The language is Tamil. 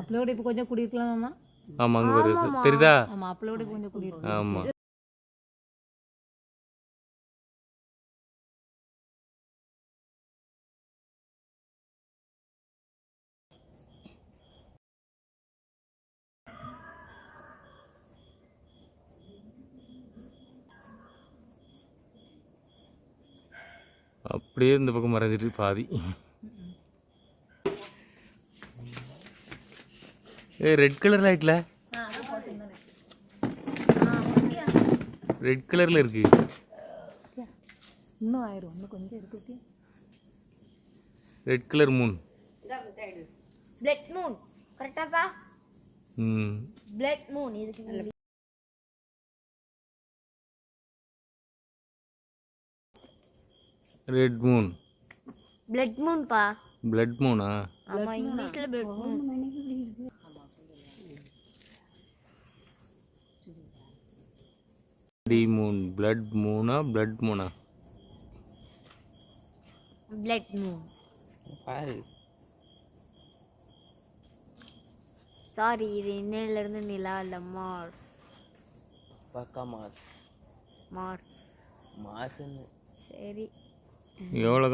அப்பளோட இப்போ கொஞ்சம் குடியிருக்கலாமா ஆமாம் அங்கே வருது தெரியுதா? ஆமாம் அப்பளோட இப்போ கொஞ்சம் குடியிருக்கலாம் ஆமாம் அப்படியே இந்த பக்கம் மறைஞ்சிட்டு பாதி. ரெட் கலர் லைட்ல ரெட் கலர்ல இருக்கு. இன்னும் ஆயிரும். இன்னும் கொஞ்சம் இருக்கு red colour moon blood moon கரெக்டாப்பா ம். பிளட் மூன் இதுக்கு ரெட் மூன் பிளட் மூன் பா. பிளட் மூனா ஆமா இங்கிலீஷ்ல blood moon the moon blood Moona blood மூனா? பிளட் மூன் பாரு. சாரி இது இன்னையில இருந்து நிலா இல்ல மார்ஸ் பக்கா மார்ஸ் மாசுன்னு சரி. எவ்வளோ